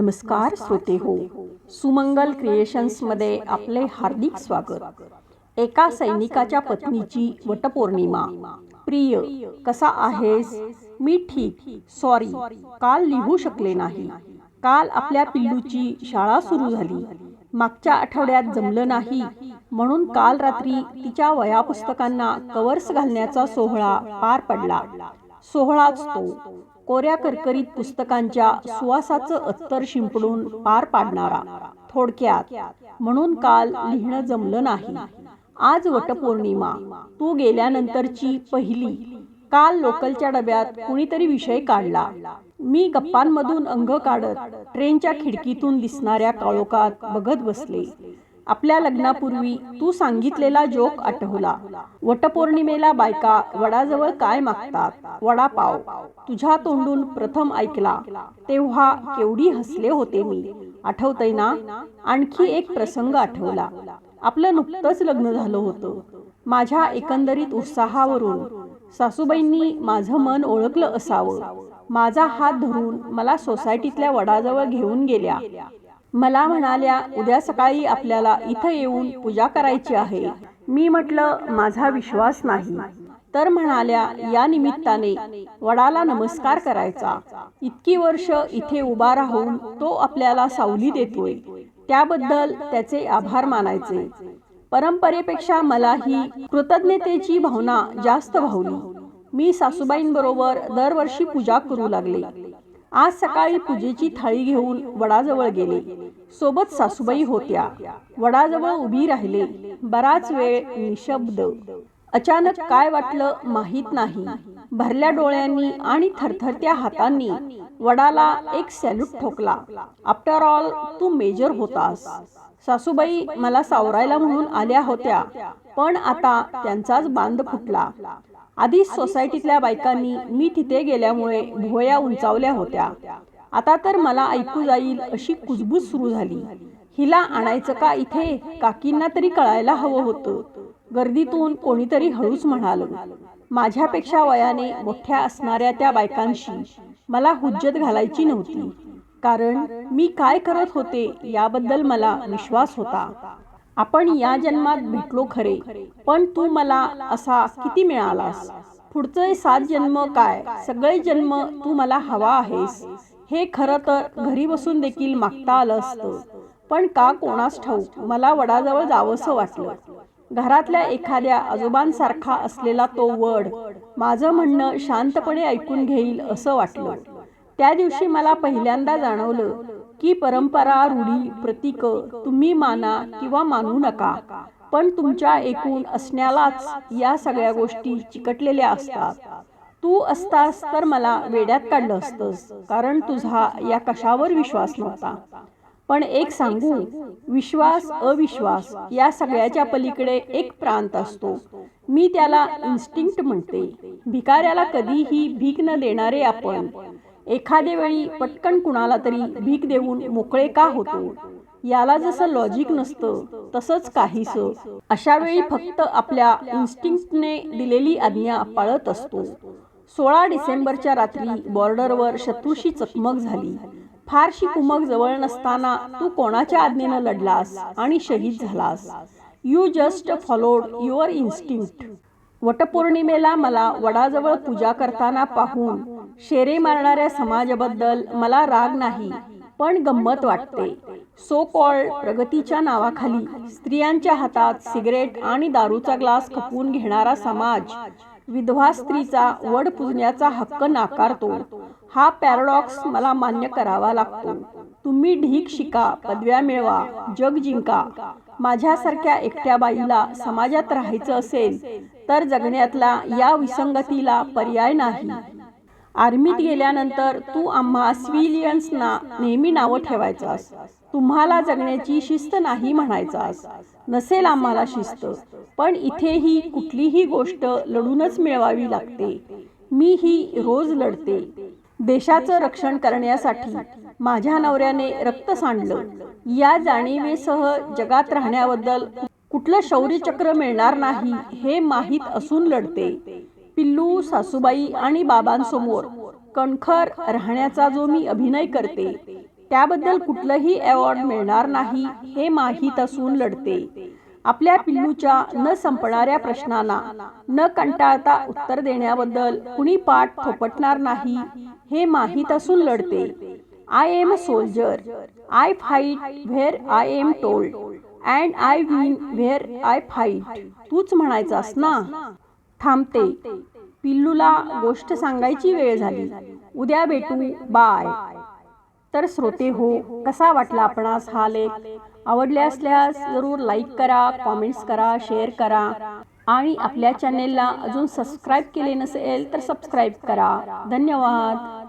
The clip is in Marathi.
नमस्कार श्रोते हो. सुमंगल क्रिएशन्समध्ये आपले हार्दिक स्वागत. एका सैनिकाच्या पत्नीची वटपौर्णिमा. प्रिय कसा आहेस? मी ठीक. सॉरी. काल लिहू शकले नाही. काल आपल्या पिल्लूची शाळा सुरू झाली. मागच्या आठवड्यात जमलं नाही. म्हणून काल रात्री तिच्या वयापुस्तकांना कवर्स घालण्याचा सोहळा पार पडला. सोहळाच तो कोऱ्या करकरीत पुस्तकांच्या सुवासाचं अत्तर शिंपडून पार पाडणारा थोडक्यात म्हणून काल लिहिणं जमलं नाही. आज वटपौर्णिमा. तू गेल्यानंतरची पहिली. काल लोकलच्या डब्यात कुणीतरी विषय काढला. मी गप्पांमधून अंग काढत ट्रेनच्या खिडकीतून दिसणाऱ्या काळोखात बघत बसले. आपल्या लग्नापूर्वी तू सांगितलेला जोक आठवला. वटपौर्णिमेला बायका वडाजवळ काय मागतात? वडापाव. तुझ्या तोंडून प्रथम ऐकला. तेव्हा केवढी हसले होते मी. आठवतय ना? आणखी एक प्रसंग आठवला. आपलं नुकतंच लग्न झालं होतं. माझ्या एकंदरीत उत्साहावरून सासूबाईंनी माझं मन ओळखलं असावं. माझा हात धरून मला सोसायटीतल्या वडाजवळ घेऊन गेल्या. मला म्हणाल्या उद्या सकाळी आपल्याला इथं येऊन पूजा करायची आहे. मी म्हटलं माझा विश्वास नाही. तर म्हणाल्या या निमित्ताने वडाला नमस्कार करायचा. इतकी वर्ष इथे उभा राहून तो आपल्याला सावली देतोय. त्याबद्दल त्याचे आभार मानायचे. परंपरेपेक्षा मला ही कृतज्ञतेची भावना जास्त भावली. मी सासूबाईंबरोबर दरवर्षी पूजा करू लागले. आज सकाळी पूजेची थाळी घेऊन वडाजवळ गेले. सोबत सासूबाई होत्या. वडाजवळ उभी राहिले. बराच वेळ निशब्द. अचानक काय वाटलं माहीत नाही. भरल्या डोळ्यांनी आणि थरथरत्या हातांनी वडाला एक सॅल्यूट ठोकला. आफ्टर ऑल तू मेजर होतास. सासूबाई मला सावरायला म्हणून आल्या होत्या. पण आता त्यांचाच बांध फुटला. आधीच सोसायटीतल्या बायकांनी मी तिथे गेल्यामुळे भुवया उंचावल्या होत्या. आता तर मला ऐकू जाईल अशी कुजबूज सुरू झाली. हिला आणायचं का इथे? काकींना तरी कळायला हवं होतं. गर्दीतून कोणीतरी हळूच म्हणाल. माझ्यापेक्षा वयाने मोठ्या असणाऱ्या त्या बायकांशी मला हुज्जत घालायची नव्हती. कारण मी काय करत होते याबद्दल मला विश्वास होता. आपण या जन्मात भेटलो खरे पण तू मला असा किती मिळालास? पुढचे सात जन्म काय? सगळे जन्म तू मला हवा आहेस. हे खरं तर घरी बसून देखील मागता आलं असतं. पण का कोणास ठाऊक? मला वडाजवळ जावंसं वाटलं. घरातल्या एखाद्या आजोबांसारखा असलेला तो वड. माझं म्हणणं शांतपणे ऐकून घेईल असं वाटलं. त्या दिवशी मला पहिल्यांदा जाणवलं. की परंपरा रूढी प्रतीक तुम्ही माना किंवा मानू नका पण तुमच्या एकूण असण्यालाच या सगळ्या गोष्टी चिकटलेल्या असतात. तू असतास तर मला वेड्यात काढलं असतंस कारण तुझा या कशावर विश्वास नव्हता. पण एक सांगू विश्वास अविश्वास या सगळ्याच्या पलीकडे एक प्रांत असतो. मी त्याला इन्स्टिंक्ट म्हणते. भिकाऱ्याला कधीही भीक न देणारे आपण. एखाद्या वेळी पटकन कुणाला तरी भीक देऊन मोकळे का होतो? याला जसं लॉजिक नसतं तसंच काहीस. अशा वेळी फक्त आपल्या इन्स्टिंक्टने दिलेली आज्ञा पाळत असतो. सोळा डिसेंबरच्या रात्री बॉर्डरवर शत्रूशी चकमक झाली. फारशी कुमक जवळ नसताना तू कोणाच्या आज्ञेनं लढलास आणि शहीद झालास? You just followed your instinct वटपौर्णिमेला मला वडाजवळ पूजा करताना पाहून शेरे मारणाऱ्या समाजाबद्दल मला राग नाही पण गंमत वाटते. सो कॉल्ड प्रगतीच्या नावाखाली स्त्रियांच्या हातात सिगरेट आणि दारूचा ग्लास खपवून घेणारा समाज विधवा स्त्रीचा वड पुजण्याचा हक्क नाकारतो. हा पॅराडॉक्स मला मान्य करावा लागतो. तुम्ही ढीक शिका पदव्या मिळवा जग जिंका. माझ्यासारख्या एकट्या बाईला समाजात राहायचं असेल तर जगण्यातला या विसंगतीला पर्याय नाही. आर्मीत गेल्यानंतर तू आम्हा सिव्हिलियन्सना नेहमी नावं ठेवायचास. तुम्हाला जगण्याची शिस्त नाही म्हणायचास. नसेल आम्हाला शिस्त पण इथेही कुठलीही गोष्ट लढूनच मिळवावी लागते. मी ही रोज लढते. देशाचं रक्षण करण्यासाठी माझ्या नवऱ्याने रक्त सांडलं. या जाणीवेसह जगात राहण्याबद्दल कुठलं शौर्यचक्र मिळणार नाही हे माहीत असून लढते. पिल्लू सासूबाई आणि बाबांसमोर कणखर राहण्याचा जो मी अभिनय करते त्याबद्दल कुठलंही अवॉर्ड मिळणार नाही हे माहीत असून लढते. आपल्या पिल्लूच्या न संपणाऱ्या प्रश्नांना न कंटाळता उत्तर देण्याबद्दल कुणी पाठ थोपटणार नाही हे माहीत असून लढते. I'm a soldier I fight where I'm told and I win where I fight तूच म्हणायचास ना? थांबते. पिल्लूला गोष्ट सांगायची वेळ झाली. उद्या भेटू. बाय. तर श्रोते हो कसा वाटला आपणास हा लेख? आवडले असल्यास जरूर लाईक करा कॉमेंट्स करा शेअर करा. आणि आपल्या चॅनेलला अजून सबस्क्राईब केले नसेल तर सबस्क्राईब करा. धन्यवाद.